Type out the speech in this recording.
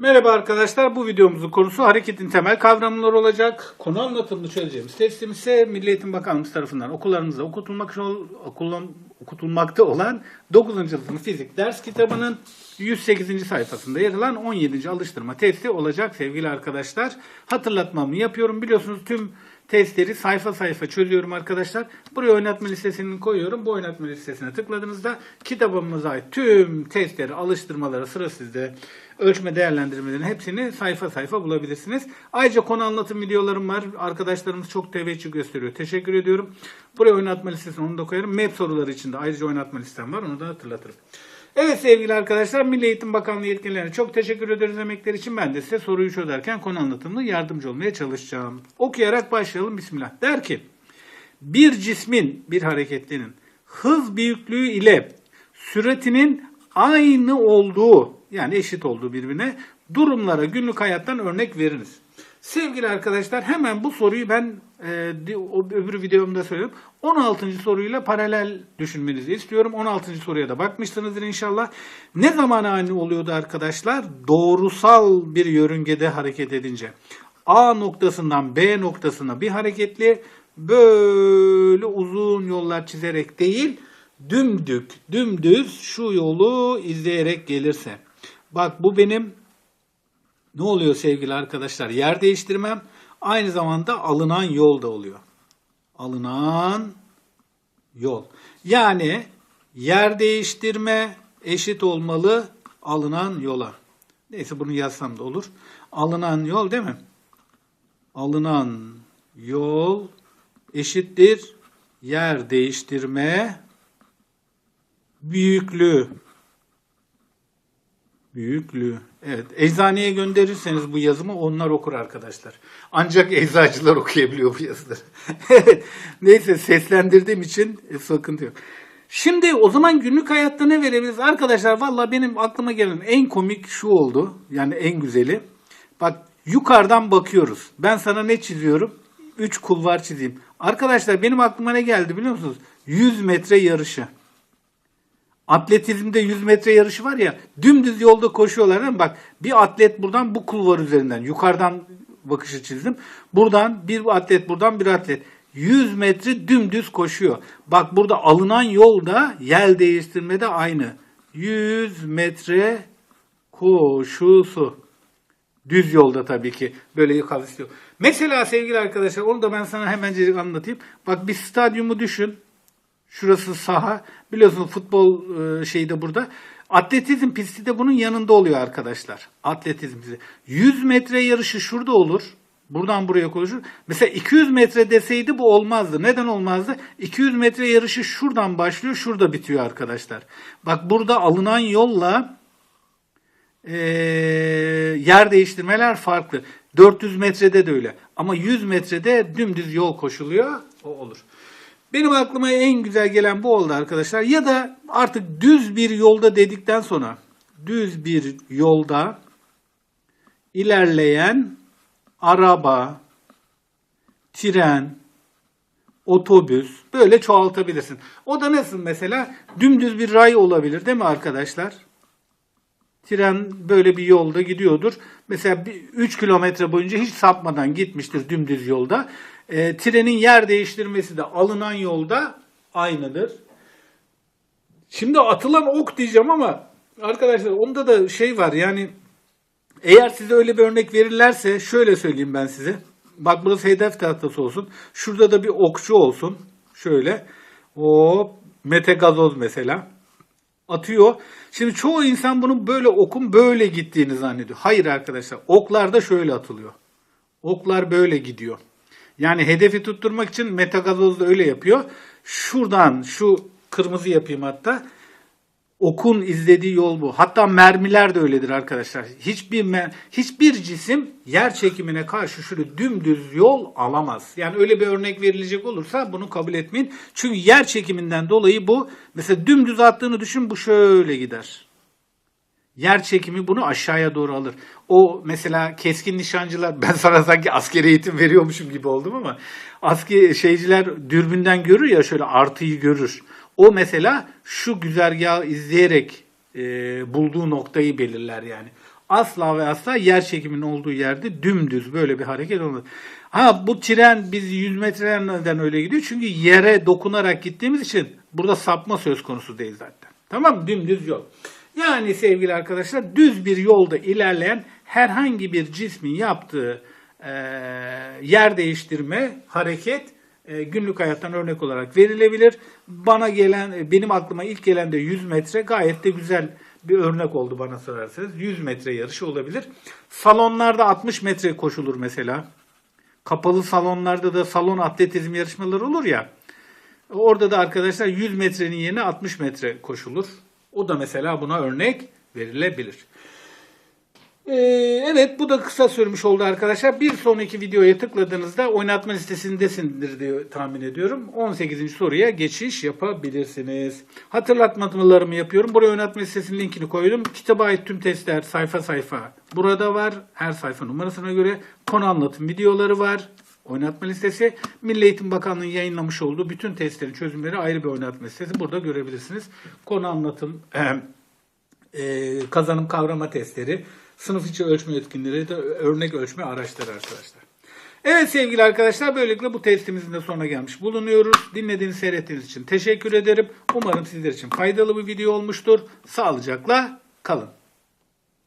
Merhaba arkadaşlar. Bu videomuzun konusu hareketin temel kavramları olacak. Konu anlatımını çözeceğimiz testimiz ise Milli Eğitim Bakanlığımız tarafından okullarımızda okutulmak, okulun, okutulmakta olan 9. sınıf fizik ders kitabının 108. sayfasında yer alan 17. alıştırma testi olacak sevgili arkadaşlar. Hatırlatmamı yapıyorum. Biliyorsunuz tüm testleri sayfa sayfa çözüyorum arkadaşlar. Buraya oynatma listesini koyuyorum. Bu oynatma listesine tıkladığınızda kitabımıza ait tüm testleri, alıştırmaları sıra sizde ölçme değerlendirmelerin hepsini sayfa sayfa bulabilirsiniz. Ayrıca konu anlatım videolarım var. Arkadaşlarımız çok teveccüh gösteriyor. Teşekkür ediyorum. Buraya oynatma listesini onu da koyarım. MEP soruları için de ayrıca oynatma listem var. Onu da hatırlatırım. Evet sevgili arkadaşlar Milli Eğitim Bakanlığı yetkililerine çok teşekkür ederiz emekleri için. Ben de size soruyu çözerken konu anlatımında yardımcı olmaya çalışacağım. Okuyarak başlayalım. Bismillah. Der ki bir cismin, bir hareketlinin hız büyüklüğü ile süratinin aynı olduğu yani eşit olduğu birbirine durumlara günlük hayattan örnek veriniz. Sevgili arkadaşlar hemen bu soruyu ben e, o öbür videomda söyledim. 16. soruyla paralel düşünmenizi istiyorum. 16. soruya da bakmışsınızdır inşallah. Ne zaman aynı oluyordu arkadaşlar? Doğrusal bir yörüngede hareket edince. A noktasından B noktasına bir hareketli böyle uzun yollar çizerek değil dümdük, dümdüz şu yolu izleyerek gelirse. Bak bu benim ne oluyor sevgili arkadaşlar? Yer değiştirmem aynı zamanda alınan yol da oluyor. Alınan yol. Yani yer değiştirme eşit olmalı alınan yola. Neyse bunu yazsam da olur. Alınan yol değil mi? Alınan yol eşittir yer değiştirme büyüklüğü. Büyüklüğü. Evet. Eczaneye gönderirseniz bu yazımı onlar okur arkadaşlar. Ancak eczacılar okuyabiliyor bu yazıları. Neyse seslendirdiğim için e, sıkıntı yok. Şimdi o zaman günlük hayatta ne verebiliriz? Arkadaşlar valla benim aklıma gelen en komik şu oldu. Yani en güzeli. Bak yukarıdan bakıyoruz. Ben sana ne çiziyorum? 3 kulvar çizeyim. Arkadaşlar benim aklıma ne geldi biliyor musunuz? 100 metre yarışı. Atletizmde 100 metre yarışı var ya dümdüz yolda koşuyorlar mi? Bak bir atlet buradan bu kulvar üzerinden yukarıdan bakışı çizdim. Buradan bir atlet buradan bir atlet. 100 metre dümdüz koşuyor. Bak burada alınan yol da yer değiştirmede aynı. 100 metre koşusu. Düz yolda tabii ki. Böyle yukarı istiyor. Mesela sevgili arkadaşlar onu da ben sana hemencecik anlatayım. Bak bir stadyumu düşün. Şurası saha. Biliyorsunuz futbol e, şeyi de burada. Atletizm pisti de bunun yanında oluyor arkadaşlar. Atletizm pisti. 100 metre yarışı şurada olur. Buradan buraya konuşur. Mesela 200 metre deseydi bu olmazdı. Neden olmazdı? 200 metre yarışı şuradan başlıyor, şurada bitiyor arkadaşlar. Bak burada alınan yolla e, yer değiştirmeler farklı. 400 metrede de öyle. Ama 100 metrede dümdüz yol koşuluyor. O olur. Benim aklıma en güzel gelen bu oldu arkadaşlar. Ya da artık düz bir yolda dedikten sonra düz bir yolda ilerleyen araba, tren, otobüs böyle çoğaltabilirsin. O da nasıl mesela? Dümdüz bir ray olabilir değil mi arkadaşlar? Tren böyle bir yolda gidiyordur. Mesela 3 kilometre boyunca hiç sapmadan gitmiştir dümdüz yolda. E, trenin yer değiştirmesi de alınan yolda aynıdır. Şimdi atılan ok diyeceğim ama arkadaşlar onda da şey var yani eğer size öyle bir örnek verirlerse şöyle söyleyeyim ben size. Bak burası hedef tahtası olsun. Şurada da bir okçu olsun. Şöyle. O Mete Gazoz mesela atıyor. Şimdi çoğu insan bunu böyle okun böyle gittiğini zannediyor. Hayır arkadaşlar oklar da şöyle atılıyor. Oklar böyle gidiyor. Yani hedefi tutturmak için metagazoz da öyle yapıyor. Şuradan şu kırmızı yapayım hatta. Okun izlediği yol bu. Hatta mermiler de öyledir arkadaşlar. Hiçbir mer- hiçbir cisim yer çekimine karşı şöyle dümdüz yol alamaz. Yani öyle bir örnek verilecek olursa bunu kabul etmeyin. Çünkü yer çekiminden dolayı bu mesela dümdüz attığını düşün bu şöyle gider. Yer çekimi bunu aşağıya doğru alır. O mesela keskin nişancılar ben sana sanki askeri eğitim veriyormuşum gibi oldum ama askeri şeyciler dürbünden görür ya şöyle artıyı görür. O mesela şu güzergahı izleyerek e, bulduğu noktayı belirler yani. asla ve asla yer çekiminin olduğu yerde dümdüz böyle bir hareket olmaz. Ha bu tren biz 100 metreden öyle gidiyor. Çünkü yere dokunarak gittiğimiz için burada sapma söz konusu değil zaten. Tamam mı? Dümdüz yol. Yani sevgili arkadaşlar düz bir yolda ilerleyen herhangi bir cismin yaptığı e, yer değiştirme, hareket e, günlük hayattan örnek olarak verilebilir. Bana gelen, benim aklıma ilk gelen de 100 metre gayet de güzel bir örnek oldu bana sorarsanız. 100 metre yarışı olabilir. Salonlarda 60 metre koşulur mesela. Kapalı salonlarda da salon atletizm yarışmaları olur ya. Orada da arkadaşlar 100 metrenin yerine 60 metre koşulur. O da mesela buna örnek verilebilir. Ee, evet bu da kısa sürmüş oldu arkadaşlar. Bir sonraki videoya tıkladığınızda oynatma listesindesindir diye tahmin ediyorum. 18. soruya geçiş yapabilirsiniz. Hatırlatmalarımı yapıyorum. Buraya oynatma listesinin linkini koydum. Kitaba ait tüm testler sayfa sayfa burada var. Her sayfa numarasına göre konu anlatım videoları var. Oynatma listesi. Milli Eğitim Bakanlığı'nın yayınlamış olduğu bütün testlerin çözümleri ayrı bir oynatma listesi. Burada görebilirsiniz. Konu anlatım, ehem, e, kazanım kavrama testleri, sınıf içi ölçme etkinleri de örnek ölçme araçları arkadaşlar. Evet sevgili arkadaşlar böylelikle bu testimizin de sonuna gelmiş bulunuyoruz. Dinlediğiniz, seyrettiğiniz için teşekkür ederim. Umarım sizler için faydalı bir video olmuştur. Sağlıcakla kalın.